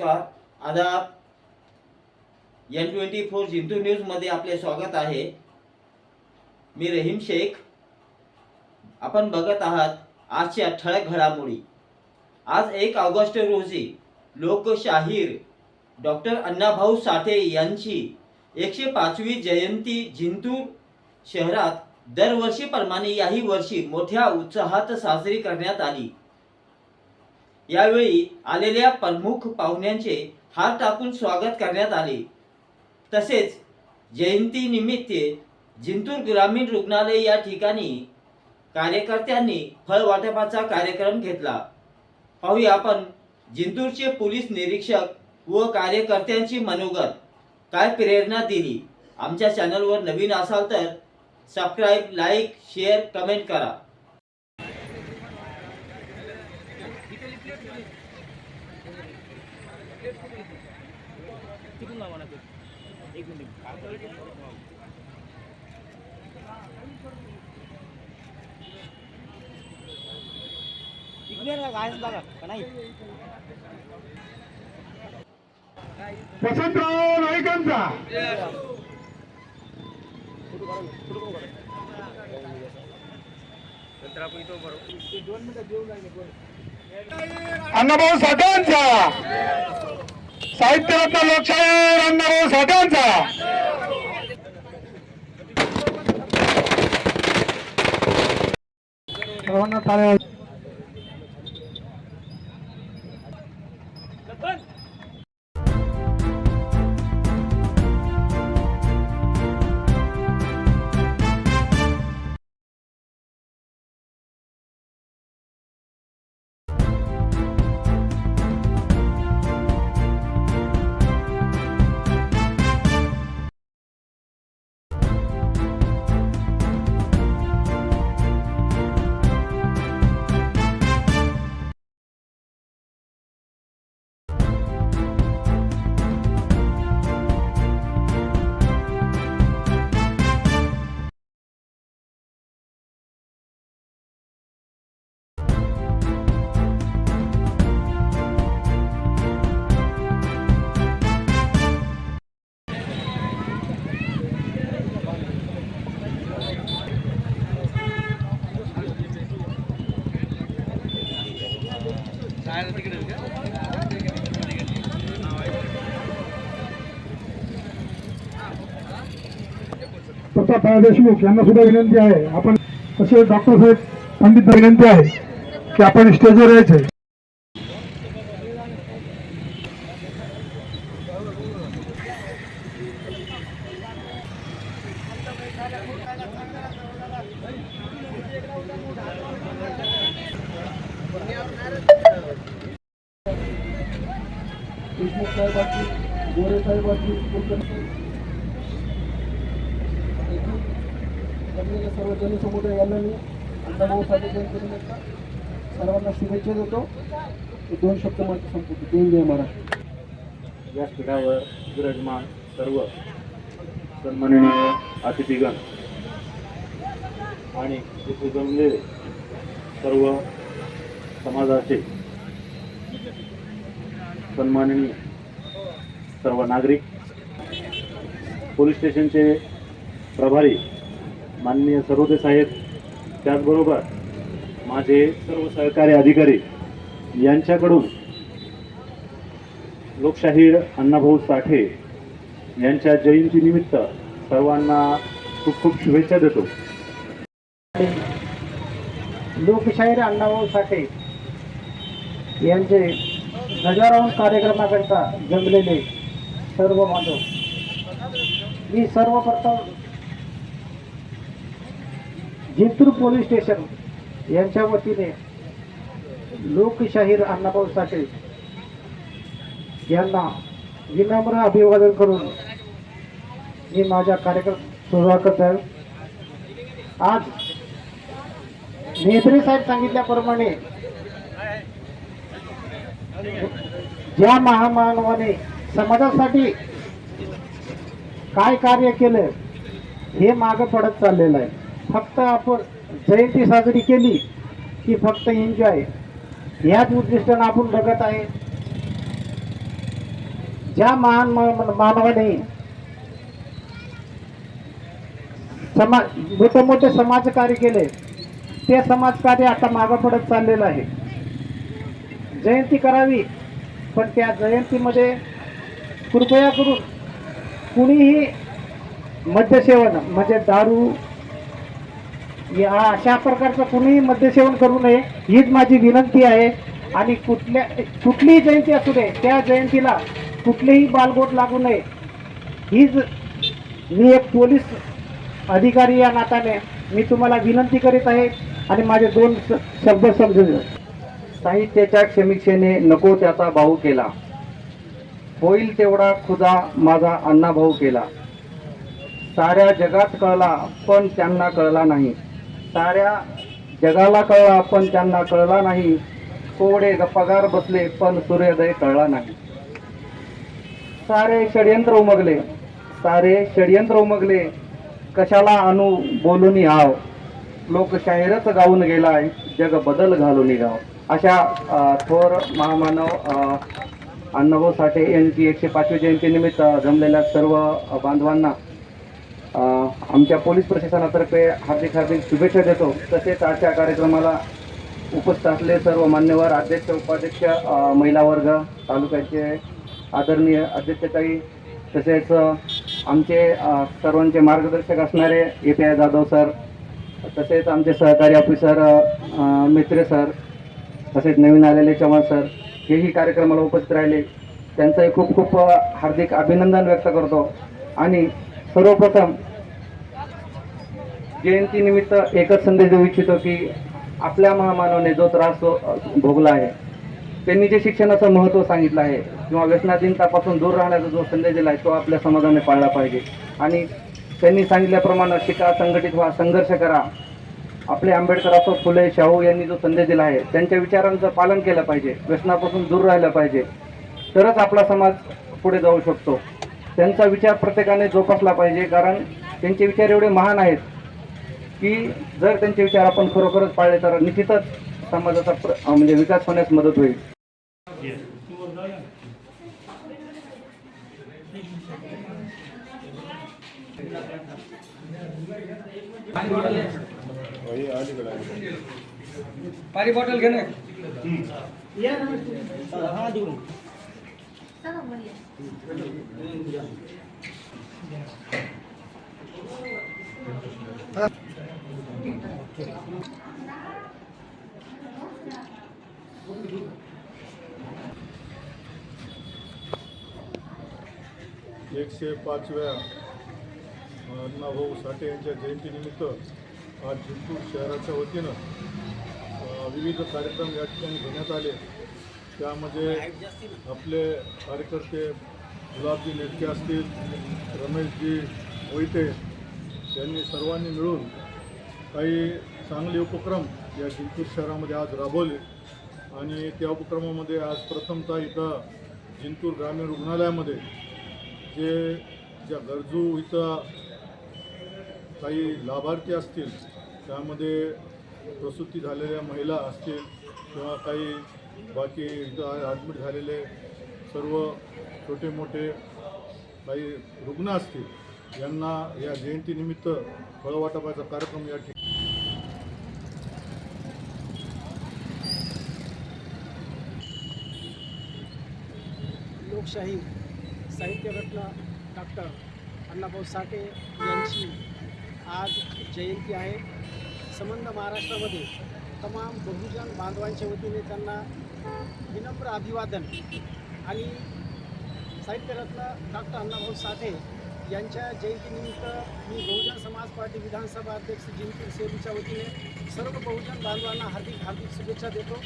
नमस्कार. आदाब. N twenty four जिंतू न्यूजमध्ये आपले स्वागत आहे. मी रहीम शेख. आपण बघत आहात आजच्या ठळक घडामोडी. आज एक ऑगस्ट रोजी लोकशाहीर डॉक्टर अण्णाभाऊ साठे यांची एकशे पाचवी जयंती जिंतूर शहरात दरवर्षीप्रमाणे याही वर्षी मोठ्या उत्साहात साजरी करण्यात आली. यावेळी आलेल्या प्रमुख पाहुण्यांचे हात टाकून स्वागत करण्यात आले. तसेच जयंतीनिमित्त जिंतूर ग्रामीण रुग्णालय या ठिकाणी कार्यकर्त्यांनी फळ वाटपाचा कार्यक्रम घेतला. पाहूया आपण जिंतूरचे पोलीस निरीक्षक व कार्यकर्त्यांची मनोगत. काय प्रेरणा दिली? आमच्या चॅनलवर नवीन असाल तर सबस्क्राईब लाईक शेअर कमेंट करा. वसंतराव नाईकांचा अण्णाभाऊ साठ्यांचा साहित्यरत्न लोकशाहीर अण्णाभाऊ साठ्यांचा सर्वांना टाळ्या देशमुख यांना सुद्धा विनंती आहे. आपण तसे डॉक्टर साहेब पंडित विनंती आहे की आपण स्टेजवर यायचे. देशमुख साहेबांची गोरे साहेबांची जमलेल्या सर्व जनसमुदायाला मी अण्णाभाऊ साठे जयंतीनिमित्त सर्वांना शुभेच्छा देतो. दोन शब्द माझे संपवतो जय जय महाराष्ट्र. व्यासपीठावर विराजमान सर्व सन्माननीय अतिथीगण आणि तिथे जमलेले सर्व समाजाचे सन्माननीय सर्व नागरिक पोलीस स्टेशनचे प्रभारी माननीय सरोदे साहेब त्याचबरोबर माझे सर्व सहकारी अधिकारी यांच्याकडून लोकशाहीर अण्णाभाऊ साठे यांच्या जयंतीनिमित्त सर्वांना खूप खूप शुभेच्छा देतो. लोकशाहीर अण्णाभाऊ साठे यांचे ध्वजारोहण कार्यक्रमाकरिता जमलेले सर्व बांधव मी सर्वप्रथम जिंतूर पोलीस स्टेशन यांच्या वतीने लोकशाहीर अण्णाभाऊ साठे यांना विनम्र अभिवादन करून मी माझ्या कार्यक्रम सुरुवात करत. आहे आज नेत्री साहेब सांगितल्याप्रमाणे ज्या महामानवाने समाजासाठी काय कार्य केलं हे मागं पडत चाललेलं आहे. फक्त आपण जयंती साजरी केली की फक्त एन्जॉय याच उद्दिष्टानं आपण बघत आहे. ज्या महान मानवाने समाज मोठे मोठे समाजकार्य केले ते समाजकार्य आता मागं पडत चाललेलं आहे. जयंती करावी पण त्या जयंतीमध्ये कृपया करून कुणीही मद्यसेवन म्हणजे दारू या अशा प्रकारचं कुणीही मद्यसेवन करू नये हीच माझी विनंती आहे. आणि कुठल्या कुठलीही जयंती असू दे त्या जयंतीला कुठलेही बालगोट लागू नये. हीच मी एक पोलीस अधिकारी या नात्याने मी तुम्हाला विनंती करीत आहे आणि माझे दोन शब्द समजून साहित्याच्या क्षमीक्षेने नको त्याचा भाऊ केला. होईल तेवढा खुदा माझा अण्णा भाऊ केला. साऱ्या जगात कळला पण त्यांना कळला नाही. साऱ्या जगाला कळला पण त्यांना कळला नाही. कोवडे गप्पागार बसले पण सूर्योदय कळला नाही. सारे षडयंत्र उमगले. सारे षडयंत्र उमगले. कशाला आणू बोलून आव लोकशाहीरच गाऊन गेलाय जग बदल घालून गाव अशा थोर महामानव अण्णाभाऊ साठे यांची एकशे पाचवी जयंतीनिमित्त जमलेल्या सर्व बांधवांना आमच्या पोलीस प्रशासनातर्फे हार्दिक हार्दिक शुभेच्छा देतो. तसेच आजच्या कार्यक्रमाला उपस्थित असले सर्व मान्यवर अध्यक्ष उपाध्यक्ष महिला वर्ग तालुक्याचे आदरणीय अध्यक्षताई तसेच आमचे सर्वांचे मार्गदर्शक असणारे A P I Jadhav sir तसेच आमचे सहकारी ऑफिसर मित्रे सर तसेच नवीन आलेले चव्हाण सर हेही कार्यक्रमाला उपस्थित राहिले. त्यांचंही खूप खूप हार्दिक अभिनंदन व्यक्त करतो. आणि सर्वप्रथम जयंतीनिमित्त एकच संदेश देऊ इच्छितो की आपल्या महामानवाने जो त्रास भोगला आहे त्यांनी जे शिक्षणाचं महत्त्व सांगितलं आहे किंवा व्यसनाधीनतापासून दूर राहण्याचा जो संदेश दिला आहे तो आपल्या समाजाने पाळला पाहिजे. आणि त्यांनी सांगितल्याप्रमाणे शिका संघटित व्हा संघर्ष करा. आपले आंबेडकर असो फुले शाहू यांनी जो संदेश दिला आहे त्यांच्या विचारांचं पालन केलं पाहिजे व्यसनापासून दूर राहिलं पाहिजे. तरच आपला समाज पुढे जाऊ शकतो. त्यांचा विचार प्रत्येकाने जोपासला पाहिजे कारण त्यांचे विचार एवढे महान आहेत की जर त्यांचे विचार आपण खरोखरच पाळले तर निश्चितच समाजाचा प्र म्हणजे विकास होण्यास मदत होईल. पाणी बॉटल घे ना एकशे पाचव्या अण्णाभाऊ साठे यांच्या जयंतीनिमित्त आज जिंतूर शहराच्या वतीनं विविध कार्यक्रम या ठिकाणी घेण्यात आले. त्यामध्ये आपले कार्यकर्ते गुलाबजी नेटके असतील रमेशजी मोहिते यांनी सर्वांनी मिळून काही चांगले उपक्रम या जिंतूर शहरामध्ये आज राबवले. आणि त्या उपक्रमामध्ये आज प्रथमतः इथं जिंतूर ग्रामीण रुग्णालयामध्ये जे ज्या गरजू इथं काही लाभार्थी असतील त्यामध्ये प्रसूती झालेल्या महिला असतील किंवा काही बाकी इथं ॲडमिट झालेले सर्व छोटे मोठे काही रुग्ण असतील यांना या जयंतीनिमित्त फळवाटपाचा कार्यक्रम या ठिकाणी लोकशाही साहित्यरत्न डॉक्टर अण्णाभाऊ साठे यांची आज जयंती आहे. संबंध महाराष्ट्रामध्ये तमाम बहुजन बांधवांच्या वतीने त्यांना विनम्र अभिवादन आणि साहित्यरत्न डॉक्टर अण्णाभाऊ साठे यांच्या जयंतीनिमित्त मी बहुजन समाज पार्टी विधानसभा अध्यक्ष जिंकीर सेलूच्या वतीने सर्व बहुजन बांधवांना हार्दिक हार्दिक शुभेच्छा देतो.